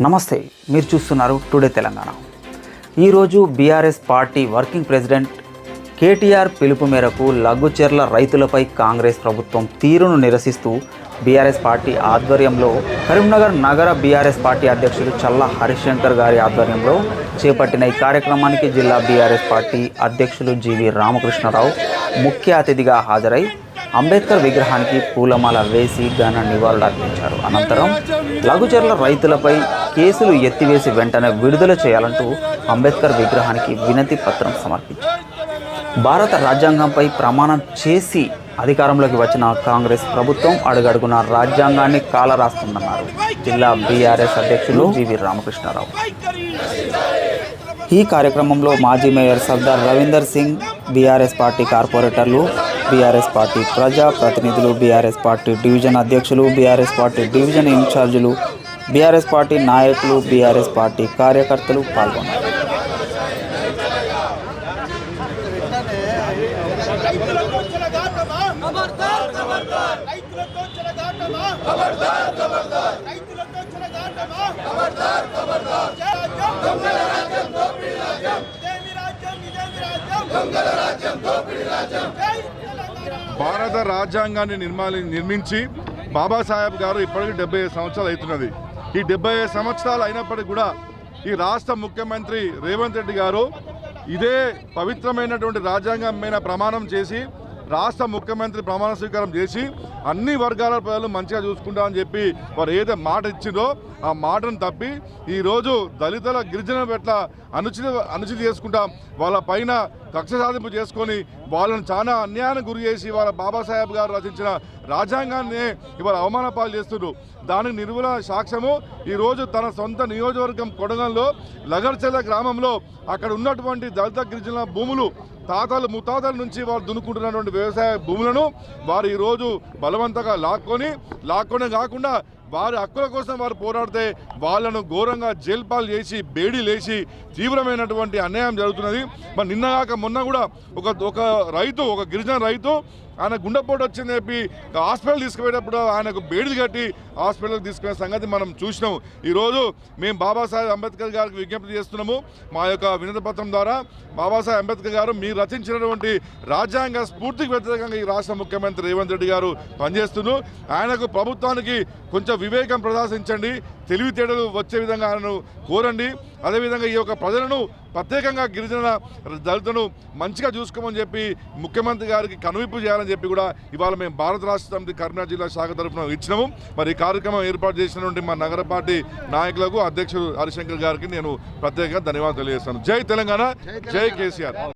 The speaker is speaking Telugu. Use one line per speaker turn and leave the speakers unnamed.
నమస్తే మీరు చూస్తున్నారు టుడే తెలంగాణ. ఈరోజు BRS party working president KTR పిలుపు మేరకు లఘుచెర్ల రైతులపై కాంగ్రెస్ ప్రభుత్వం తీరును నిరసిస్తూ బీఆర్ఎస్ పార్టీ ఆధ్వర్యంలో కరీంనగర్ నగర బీఆర్ఎస్ పార్టీ అధ్యక్షులు చల్ల హరిశంకర్ గారి ఆధ్వర్యంలో చేపట్టిన ఈ కార్యక్రమానికి జిల్లా బీఆర్ఎస్ పార్టీ అధ్యక్షులు జీవి రామకృష్ణరావు ముఖ్య అతిథిగా హాజరై అంబేద్కర్ విగ్రహానికి పూలమాల వేసి ఘన నివాళులు అర్పించారు అనంతరం లఘుచర్ల రైతులపై కేసులు ఎత్తివేసి వెంటనే విడుదల చేయాలంటూ అంబేద్కర్ విగ్రహానికి వినతి పత్రం సమర్పించారు భారత రాజ్యాంగంపై ప్రమాణం చేసి అధికారంలోకి వచ్చిన కాంగ్రెస్ ప్రభుత్వం అడుగడుగున రాజ్యాంగాన్ని కాలరాస్తుందన్నారు జిల్లా బీఆర్ఎస్ అధ్యక్షులు జీవి రామకృష్ణారావు. ఈ కార్యక్రమంలో మాజీ mayor Sardar Ravinder Singh BRS party కార్పొరేటర్లు బీఆర్ఎస్ పార్టీ ప్రజా ప్రతినిధులు బీఆర్ఎస్ పార్టీ డివిజన్ అధ్యక్షులు బీఆర్ఎస్ పార్టీ డివిజన్ ఇన్ఛార్జీలు బీఆర్ఎస్ పార్టీ నాయకులు బీఆర్ఎస్ పార్టీ కార్యకర్తలు పాల్గొన్నారు.
భారత రాజ్యాంగాన్ని నిర్మాలి నిర్మించి బాబాసాహెబ్ గారు ఇప్పటికీ డెబ్బై ఐదు సంవత్సరాలు అవుతున్నది. ఈ డెబ్బై సంవత్సరాలు అయినప్పటికీ కూడా ఈ రాష్ట్ర ముఖ్యమంత్రి రేవంత్ రెడ్డి గారు ఇదే పవిత్రమైనటువంటి రాజ్యాంగం మీద ప్రమాణం చేసి రాష్ట్ర ముఖ్యమంత్రి ప్రమాణ స్వీకారం చేసి అన్ని వర్గాల ప్రజలు మంచిగా చూసుకుంటామని చెప్పి వారు ఏదైతే మాట ఇచ్చిందో ఆ మాటను తప్పి ఈరోజు దళితుల గిరిజన పట్ల అనుచిత అనుచిత చేసుకుంటాం వాళ్ళ పైన కక్ష సాధింపు చేసుకొని వాళ్ళని చాలా అన్యాయానికి గురి చేసి వాళ్ళ బాబాసాహెబ్ గారు రచించిన రాజ్యాంగాన్ని ఇవాళ అవమాన పాలు చేస్తున్నారు దానికి నిర్మూల సాక్ష్యము ఈరోజు తన సొంత నియోజకవర్గం కొడగంలో లగర్చెల్ల గ్రామంలో అక్కడ ఉన్నటువంటి దళిత గిరిజన భూములు తాతలు ముత్తాతల నుంచి వారు దున్నుకుంటున్నటువంటి వ్యవసాయ భూములను వారు ఈరోజు బలవంతంగా లాక్కొని లాక్కొనే కాకుండా వారి హక్కుల కోసం వారు పోరాడితే వాళ్ళను ఘోరంగా జైల్పాలు చేసి బేడీ లేచి తీవ్రమైనటువంటి అన్యాయం జరుగుతున్నది. మరి నిన్నగాక మొన్న కూడా ఒక ఒక రైతు ఒక గిరిజన రైతు ఆయన గుండెపోటు వచ్చింది చెప్పి హాస్పిటల్ తీసుకుపోయేటప్పుడు ఆయనకు బేడిది కట్టి హాస్పిటల్కి తీసుకునే సంగతి మనం చూసినాం. ఈరోజు మేము బాబాసాహెబ్ అంబేద్కర్ గారికి విజ్ఞప్తి చేస్తున్నాము. మా యొక్క వినతి పత్రం ద్వారా బాబాసాహెబ్ అంబేద్కర్ గారు మీరు రచించినటువంటి రాజ్యాంగ స్ఫూర్తికి వ్యతిరేకంగా ఈ రాష్ట్ర ముఖ్యమంత్రి రేవంత్ రెడ్డి గారు పనిచేస్తున్నారు. ఆయనకు ప్రభుత్వానికి కొంచెం వివేకం ప్రదర్శించండి. తెలివితేటలు వచ్చే విధంగా ఆయనను కోరండి. అదేవిధంగా ఈ యొక్క ప్రజలను ప్రత్యేకంగా గిరిజన దళితులను మంచిగా చూసుకోమని చెప్పి ముఖ్యమంత్రి గారికి కనువిప్పు చేయాలని చెప్పి కూడా ఇవాళ మేము భారత రాష్ట్ర సమితి కరీంనగర్ జిల్లా శాఖ తరఫున ఇచ్చినాము. మరి ఈ కార్యక్రమం ఏర్పాటు చేసినటువంటి మా నగర పార్టీ నాయకులకు అధ్యక్షుడు హరిశంకర్ గారికి నేను ప్రత్యేకంగా ధన్యవాదాలు తెలియజేస్తాను. జై తెలంగాణ. జై కేసీఆర్.